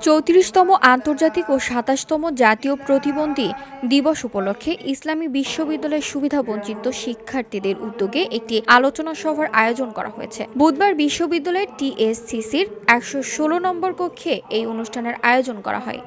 চৌত্রিশতম আন্তর্জাতিক ও সাতাশতম জাতীয় প্রতিবন্ধী দিবস উপলক্ষে ইসলামী বিশ্ববিদ্যালয়ের সুবিধাবঞ্চিত শিক্ষার্থীদের উদ্যোগে একটি আলোচনা সভার আয়োজন করা হয়েছে। বুধবার বিশ্ববিদ্যালয়ের টিএসসিসির একশো ষোলো নম্বর কক্ষে এই অনুষ্ঠানের আয়োজন করা হয়।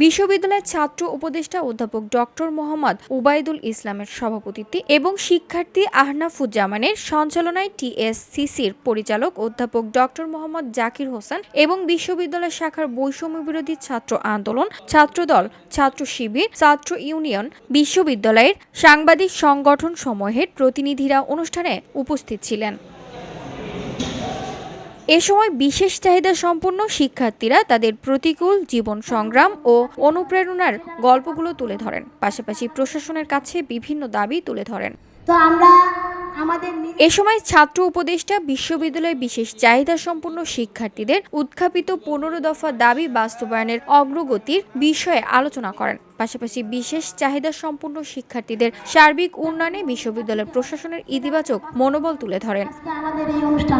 বিশ্ববিদ্যালয়ের ছাত্র উপদেষ্টা অধ্যাপক ডক্টর মোহাম্মদ উবাইদুল ইসলামের সভাপতিত্বে এবং শিক্ষার্থী আহনাফুজ্জামানের সঞ্চালনায় টিএসসিসির পরিচালক অধ্যাপক ডক্টর মোহাম্মদ জাকির হোসেন এবং বিশ্ববিদ্যালয় শাখার বৈষম্য বিরোধী ছাত্র আন্দোলন, ছাত্রদল, ছাত্র শিবির, ছাত্র ইউনিয়ন, বিশ্ববিদ্যালয়ের সাংবাদিক সংগঠন সমূহের প্রতিনিধিরা অনুষ্ঠানে উপস্থিত ছিলেন। এ সময় বিশেষ চাহিদা সম্পন্ন শিক্ষার্থীরা তাদের প্রতিকূল জীবন সংগ্রাম ও অনুপ্রেরণার গল্পগুলো তুলে ধরেন। পাশাপাশি প্রশাসনের কাছে বিভিন্ন দাবি তুলে ধরেন। তো আমরা আমাদের এ সময় ছাত্র উপদেষ্টা বিশ্ববিদ্যালয়ে বিশেষ চাহিদা সম্পন্ন শিক্ষার্থীদের উত্থাপিত পনেরো দফা দাবি বাস্তবায়নের অগ্রগতির বিষয়ে আলোচনা করেন। পাশাপাশি বিশেষ চাহিদা সম্পন্ন শিক্ষার্থীদের সার্বিক উন্নয়নে বিশ্ববিদ্যালয়ের প্রশাসনের ইতিবাচক মনোবল তুলে ধরেন। আমাদের এই অনুষ্ঠান